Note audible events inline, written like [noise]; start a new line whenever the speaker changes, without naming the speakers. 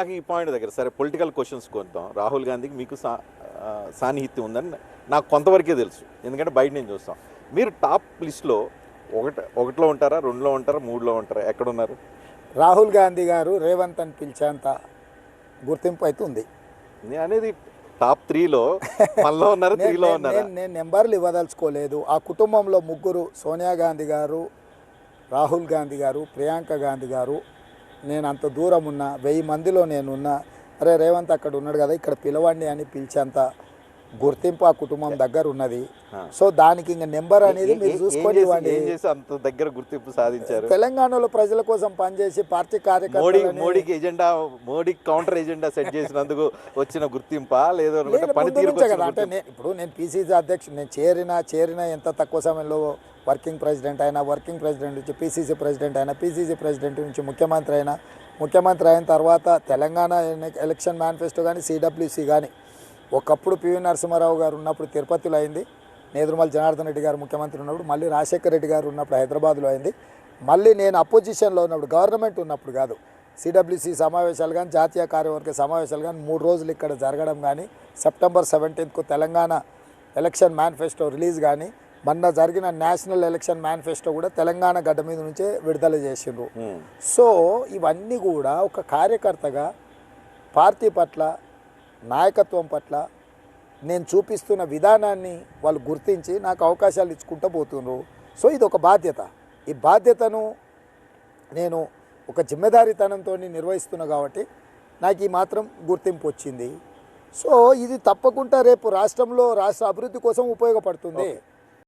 నాకు ఈ పాయింట్ దగ్గర సరే పొలిటికల్ క్వశ్చన్స్ కొందాం. రాహుల్ గాంధీకి మీకు సా సాన్నిహిత్యం ఉందని నాకు కొంతవరకే తెలుసు. ఎందుకంటే బయట నేను చూస్తాం. మీరు టాప్ లిస్ట్లో ఒకటి ఒకటిలో ఉంటారా రెండులో ఉంటారా మూడులో ఉంటారా? ఎక్కడ ఉన్నారు
రాహుల్ గాంధీ గారు రేవంత్ అని పిలిచేంత గుర్తింపు అయితే ఉంది.
నేను అనేది టాప్ త్రీలో మనలో ఉన్నారా [laughs]
నేను-
త్రీలో
నేను-
ఉన్నారా?
నేను నేను నెంబర్లు ఇవ్వదలుచుకోలేదు. ఆ కుటుంబంలో ముగ్గురు సోనియా గాంధీ గారు రాహుల్ గాంధీ గారు ప్రియాంక గాంధీ గారు నేను అంత దూరం ఉన్నా వెయ్యి మందిలో నేనున్నా అరే రేవంత్ అక్కడ ఉన్నాడు కదా ఇక్కడ పిలవండి అని పిలిచేంత గుర్తింపు ఆ కుటుంబం దగ్గర ఉన్నది. సో దానికి ఇంకా నెంబర్ అనేది మీరు చూసుకొని
చేసి-
ఇవ్వండి.
ఏం చేసి అంత దగ్గర గుర్తింపు సాధించారు?
తెలంగాణలో ప్రజల కోసం పనిచేసి పార్టీ
మోడీ
కార్యకర్తలని
మోడీకి agenda Modi counter agenda set [laughs] చేసినందుకు వచ్చిన గుర్తింపా లేదు వచ్చిన
కదా. అంటే ఇప్పుడు నేను పీసీసీ అధ్యక్షుడు నేను చేరిన చేరిన ఎంత తక్కువ సమయంలో వర్కింగ్ ప్రెసిడెంట్ అయినా వర్కింగ్ ప్రెసిడెంట్ నుంచి పీసీసీ ప్రెసిడెంట్ అయినా పీసీసీ ప్రెసిడెంట్ నుంచి ముఖ్యమంత్రి అయినా ముఖ్యమంత్రి అయిన తర్వాత తెలంగాణ ఎలక్షన్ మేనిఫెస్టో కానీ సిడబ్ల్యూసీ కానీ ఒకప్పుడు పివి నరసింహారావు గారు ఉన్నప్పుడు తిరుపతిలో అయింది. నేదురుమల్ జనార్దన్ రెడ్డి గారు ముఖ్యమంత్రి ఉన్నప్పుడు మళ్ళీ రాజశేఖర రెడ్డి గారు ఉన్నప్పుడు హైదరాబాద్లో అయింది. మళ్ళీ నేను అపోజిషన్లో ఉన్నప్పుడు గవర్నమెంట్ ఉన్నప్పుడు కాదు సిడబ్ల్యూసి సమావేశాలు కానీ జాతీయ కార్యవర్గ సమావేశాలు కానీ మూడు రోజులు ఇక్కడ జరగడం కానీ సెప్టెంబర్ సెవెంటీన్త్కు తెలంగాణ ఎలక్షన్ మేనిఫెస్టో రిలీజ్ కానీ మొన్న జరిగిన నేషనల్ ఎలక్షన్ మేనిఫెస్టో కూడా తెలంగాణ గడ్డ మీద నుంచే విడుదల చేసిండ్రు.
ఉమ్.
సో ఇవన్నీ కూడా ఒక కార్యకర్తగా పార్టీ పట్ల నాయకత్వం పట్ల నేను చూపిస్తున్న విధానాన్ని వాళ్ళు గుర్తించి నాకు అవకాశాలు ఇచ్చుకుంటూ పోతున్నారు సో ఇది ఒక బాధ్యత. ఈ బాధ్యతను నేను ఒక జిమ్మెదారీతనంతో నిర్వహిస్తున్నా కాబట్టి నాకు ఈ మాత్రం గుర్తింపు వచ్చింది. సో ఇది తప్పకుండా రేపు రాష్ట్రంలో రాష్ట్ర అభివృద్ధి కోసం ఉపయోగపడుతుంది.